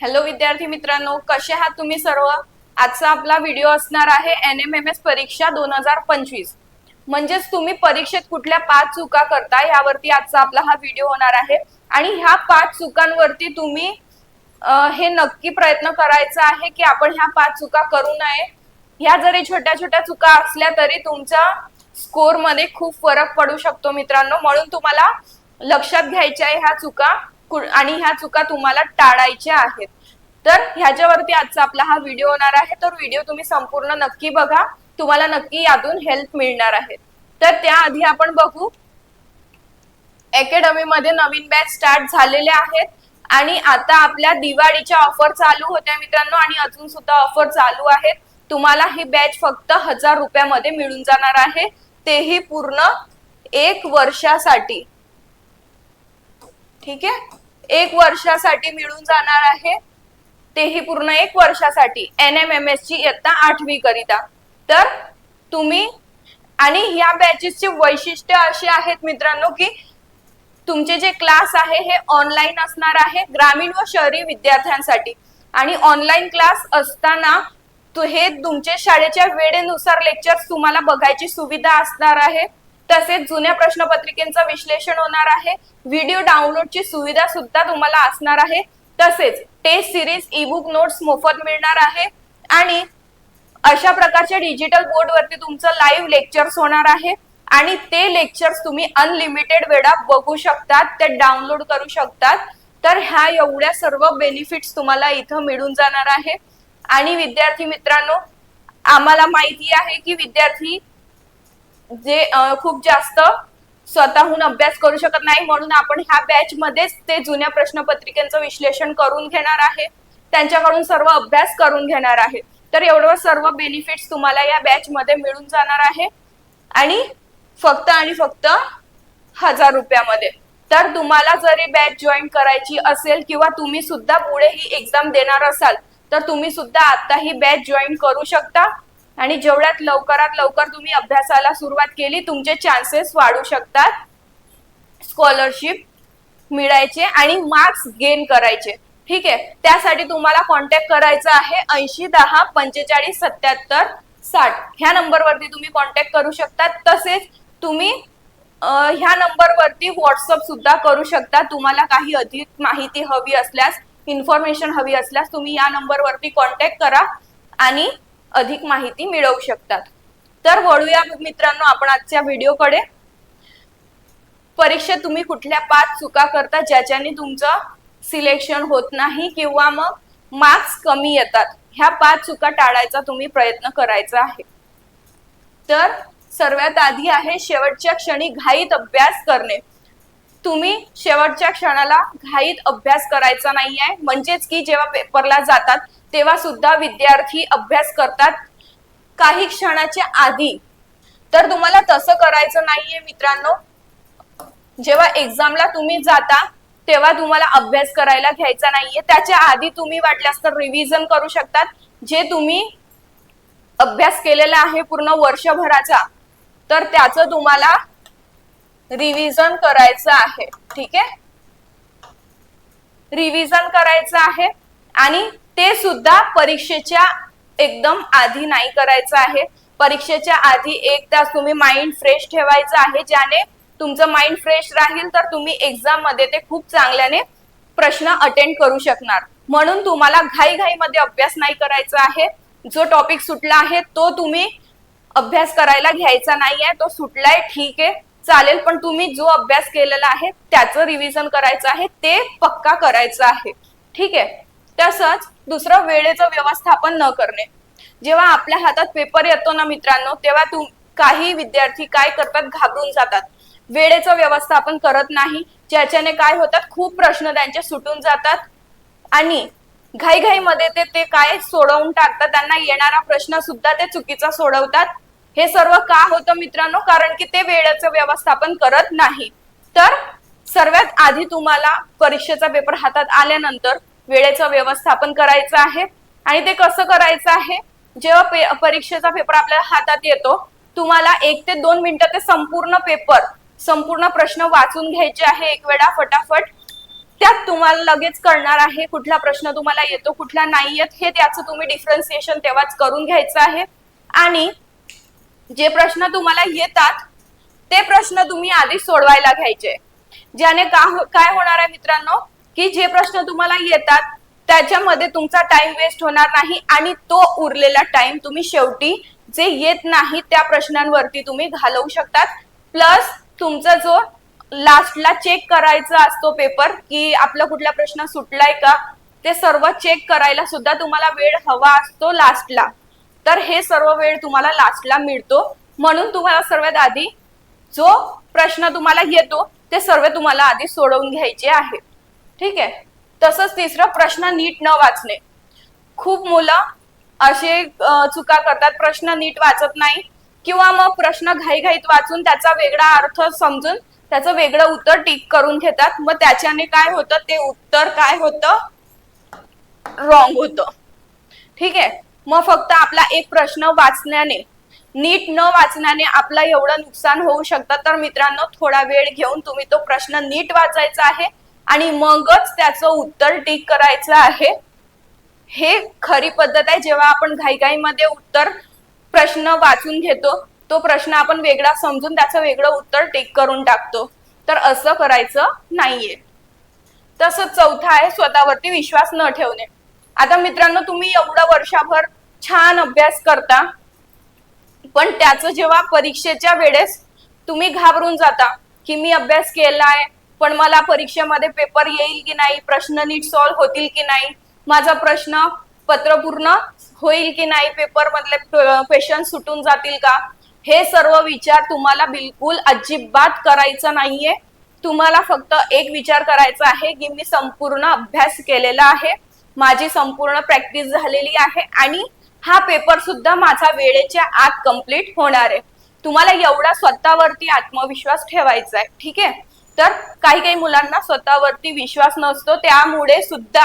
Hello विद्यार्थी मित्रांनो कसे आहात तुम्ही सर्व? आजचा आपला व्हिडिओ असणार आहे एन एम एम एस परीक्षा दोन हजार पंचवीस. म्हणजेच तुम्ही परीक्षेत कुठल्या पाच चुका करता यावरती आजचा आपला हा व्हिडिओ होणार आहे. आणि ह्या पाच चुकांवरती तुम्ही हे नक्की प्रयत्न करायचा आहे की आपण ह्या पाच चुका करू नये. ह्या जरी छोट्या छोट्या चुका असल्या तरी तुमच्या स्कोरमध्ये खूप फरक पडू शकतो मित्रांनो. म्हणून तुम्हाला लक्षात घ्यायच्या आहे ह्या चुका. आणि ह्या चुका तुम्हाला टाळायच्या आहेत. तर ह्याच्यावरती आजचा आपला हा व्हिडिओ होणार आहे. तर व्हिडिओ तुम्ही संपूर्ण नक्की बघा. तुम्हाला नक्की यातून हेल्प मिळणार आहे. तर त्याआधी आपण बघू. अकॅडमी मध्ये नवीन बॅच स्टार्ट झालेले आहेत. आणि आता आपल्या दिवाळीच्या ऑफर चालू होत्या मित्रांनो. आणि अजून सुद्धा ऑफर चालू आहेत. तुम्हाला ही बॅच फक्त हजार रुपयामध्ये मिळून जाणार आहे. तेही पूर्ण एक वर्षासाठी. ठीक आहे? एक वर्षासाठी मिळून जाणार आहे. तेही पूर्ण एक वर्षासाठी. एन एम एम एस ची इयत्ता आठवी करिता. तर तुम्ही आणि ह्या बॅचेसचे वैशिष्ट्य असे आहेत मित्रांनो की तुमचे जे क्लास आहे हे ऑनलाईन असणार आहे ग्रामीण व शहरी विद्यार्थ्यांसाठी. आणि ऑनलाईन क्लास असताना हे तुमच्या शाळेच्या वेळेनुसार लेक्चर्स तुम्हाला बघायची सुविधा असणार आहे. तसेच जुन्या प्रश्नपत्रिकेचं विश्लेषण होणार आहे. व्हिडिओ डाउनलोडची सुविधा सुद्धा तुम्हाला असणार आहे. तसेच टेस्ट सिरीज ईबुक नोट्स मोफत मिळणार आहे. आणि अशा प्रकारच्या डिजिटल बोर्ड वरती तुमचं लाईव्ह लेक्चर्स होणार आहे. आणि ते लेक्चर्स तुम्ही अनलिमिटेड वेळा बघू शकतात ते डाउनलोड करू शकतात. तर ह्या एवढ्या सर्व बेनिफिट्स तुम्हाला इथं मिळून जाणार आहे. आणि विद्यार्थी मित्रांनो आम्हाला माहिती आहे की विद्यार्थी जे खूप जास्त स्वतःहून अभ्यास करू शकत नाही म्हणून आपण ह्या बॅच मध्येच ते जुन्या प्रश्नपत्रिकेचं विश्लेषण करून घेणार आहे. त्यांच्याकडून सर्व अभ्यास करून घेणार आहे. तर एवढं सर्व बेनिफिट्स तुम्हाला या बॅच मध्ये मिळून जाणार आहे. आणि फक्त आणि फक्त हजार रुपयामध्ये. तर तुम्हाला जरी बॅच जॉईन करायची असेल किंवा तुम्ही सुद्धा पुढे ही एक्झाम देणार असाल तर तुम्ही सुद्धा आता ही बॅच जॉईन करू शकता. आणि जेवढ्यात लवकरात लवकर तुम्ही अभ्यासाला सुरुवात केली तुमचे चान्सेस वाढू शकतात. स्कॉलरशिप मिळायचे आणि मार्क्स गेन करायचे. ठीक आहे? त्यासाठी तुम्हाला कॉन्टॅक्ट करायचा आहे ऐंशी दहा पंचेचाळीस सत्याहत्तर साठ. ह्या नंबरवरती तुम्ही कॉन्टॅक्ट करू शकता. तसेच तुम्ही ह्या नंबरवरती व्हॉट्सअप सुद्धा करू शकता. तुम्हाला काही अधिक माहिती हवी असल्यास इन्फॉर्मेशन हवी असल्यास तुम्ही या नंबरवरती कॉन्टॅक्ट करा. आणि अधिक माहिती मिळवू शकतात. तर वळूया मित्रांनो आपण आजच्या व्हिडिओकडे. परीक्षेत तुम्ही कुठल्या पाच चुका करता ज्याच्याने तुमचं सिलेक्शन होत नाही किंवा मग मार्क्स कमी येतात ह्या पाच चुका टाळायचा तुम्ही प्रयत्न करायचा आहे. तर सर्वात आधी आहे शेवटच्या क्षणी घाईत अभ्यास करणे. तुम्ही शेवटच्या क्षणाला घाईत अभ्यास करायचा नाही आहे म्हणजेच की जेव्हा पेपरला जातात तेव्हा सुद्धा विद्यार्थी अभ्यास करतात काही क्षणाच्या आधी. तर तुम्हाला तसं करायचं नाहीये मित्रांनो. जेव्हा एक्झामला तुम्ही जाता तेव्हा तुम्हाला अभ्यास करायला घ्यायचा नाहीये. त्याच्या आधी तुम्ही वाटल्यास तर रिव्हिजन करू शकतात. जे तुम्ही अभ्यास केलेला आहे पूर्ण वर्षभराचा तर त्याचं तुम्हाला रिव्हिजन करायचं आहे. ठीक आहे? रिव्हिजन करायचं आहे आणि ते सुद्धा परीक्षेच्या एकदम आधी नाही करायचं आहे. परीक्षेच्या आधी एक तास तुम्ही माइंड फ्रेश ठेवायचं आहे ज्याने तुमचं माइंड फ्रेश राहील तर तुम्ही एक्झाममध्ये ते खूप चांगल्याने प्रश्न अटेंड करू शकणार. म्हणून तुम्हाला घाई मध्ये अभ्यास नाही करायचा आहे. जो टॉपिक सुटला आहे तो तुम्ही अभ्यास करायला घ्यायचा नाहीये. तो सुटलाय ठीक आहे चालेल पण तुम्ही जो अभ्यास केलेला आहे त्याचं रिव्हिजन करायचं आहे ते पक्का करायचं आहे. ठीक आहे? तसंच दुसरं वेळेचं व्यवस्थापन न करणे. जेव्हा आपल्या हातात पेपर येतो ना मित्रांनो तेव्हा तुम काही विद्यार्थी काय करतात? घाबरून जातात. वेळेचं व्यवस्थापन करत नाही. ज्याच्याने काय होतात? खूप प्रश्न त्यांचे सुटून जातात. आणि घाईघाईमध्ये ते ते काय सोडवून टाकतात? त्यांना येणारा प्रश्न सुद्धा ते चुकीचा सोडवतात. हे सर्व का होतं मित्रांनो? कारण की ते वेळेचं व्यवस्थापन करत नाही. तर सर्वात आधी तुम्हाला परीक्षेचा पेपर हातात आल्यानंतर वेळेचं व्यवस्थापन करायचं आहे. आणि ते कसं करायचं आहे? जेव्हा पे परीक्षेचा पेपर आपल्या हातात येतो तुम्हाला एक ते दोन मिनिटं ते संपूर्ण पेपर संपूर्ण प्रश्न वाचून घ्यायचे आहे एक वेळा फटाफट. त्यात तुम्हाला लगेच कळणार आहे कुठला प्रश्न तुम्हाला येतो कुठला नाही येत हे त्याचं तुम्ही डिफरन्सिएशन तेव्हाच करून घ्यायचं आहे. आणि जे प्रश्न तुम्हाला येतात ते प्रश्न तुम्ही आधी सोडवायला घ्यायचे. ज्याने का हो, काय होणार आहे मित्रांनो? की जे प्रश्न तुम्हाला येतात त्याच्यामध्ये तुमचा टाइम वेस्ट होणार नाही आणि तो उरलेला टाइम तुम्ही शेवटी जे येत नाही त्या प्रश्नांवरती तुम्ही घालवू शकतात. प्लस तुमचा जो लास्टला चेक करायचा असतो पेपर की आपला कुठला प्रश्न सुटलाय का ते सर्व चेक करायला सुद्धा तुम्हाला वेळ हवा असतो लास्टला तर हे सर्व वेळ तुम्हाला लास्टला मिळतो. म्हणून तुम्हाला सर्वात आधी जो प्रश्न तुम्हाला येतो ते सर्व तुम्हाला आधी सोडवून घ्यायचे आहे. ठीक आहे? तसंच तिसरं प्रश्न नीट न वाचणे. खूप मुलं असे चुका करतात प्रश्न नीट वाचत नाही किंवा मग प्रश्न घाईघाईत वाचून त्याचा वेगळा अर्थ समजून त्याचं वेगळं उत्तर टिक करून घेतात. मग त्याच्याने काय होतं? ते उत्तर काय होतं? रॉंग होतं. ठीक आहे? मग फक्त आपला एक प्रश्न वाचण्याने नीट न वाचण्याने आपला एवढं नुकसान होऊ शकतं. तर मित्रांनो थोडा वेळ घेऊन तुम्ही तो प्रश्न नीट वाचायचा आहे. आणि मगच त्याचं उत्तर टिक करायचं आहे. हे खरी पद्धत आहे. जेव्हा आपण घाईघाईमध्ये उत्तर प्रश्न वाचून घेतो तो प्रश्न आपण वेगळा समजून त्याचं वेगळं उत्तर टिक करून टाकतो. तर असं करायचं नाहीये. तसं चौथा आहे स्वतःवरती विश्वास न ठेवणे. आता मित्रांनो तुम्ही एवढं वर्षभर छान अभ्यास करता पण त्याचं जेव्हा परीक्षेच्या वेळेस तुम्ही घाबरून जाता की मी अभ्यास केलाय पण मला परीक्षेमध्ये पेपर येईल की नाही प्रश्न नीट सॉल्व्ह होतील की नाही माझा प्रश्न पत्र पूर्ण होईल की नाही पेपर मधले क्वेश्चन सुटून जातील का? हे सर्व विचार तुम्हाला बिलकुल अजिबात करायचं नाहीये. तुम्हाला फक्त एक विचार करायचा आहे की मी संपूर्ण अभ्यास केलेला आहे माझी संपूर्ण प्रॅक्टिस झालेली आहे आणि हा पेपर सुद्धा माझा वेळेच्या आत कंप्लीट होणार आहे. तुम्हाला एवढा स्वतःवरती आत्मविश्वास ठेवायचा आहे ठीक आहे? तर काही काही मुलांना स्वतःवरती विश्वास नसतो त्यामुळे सुद्धा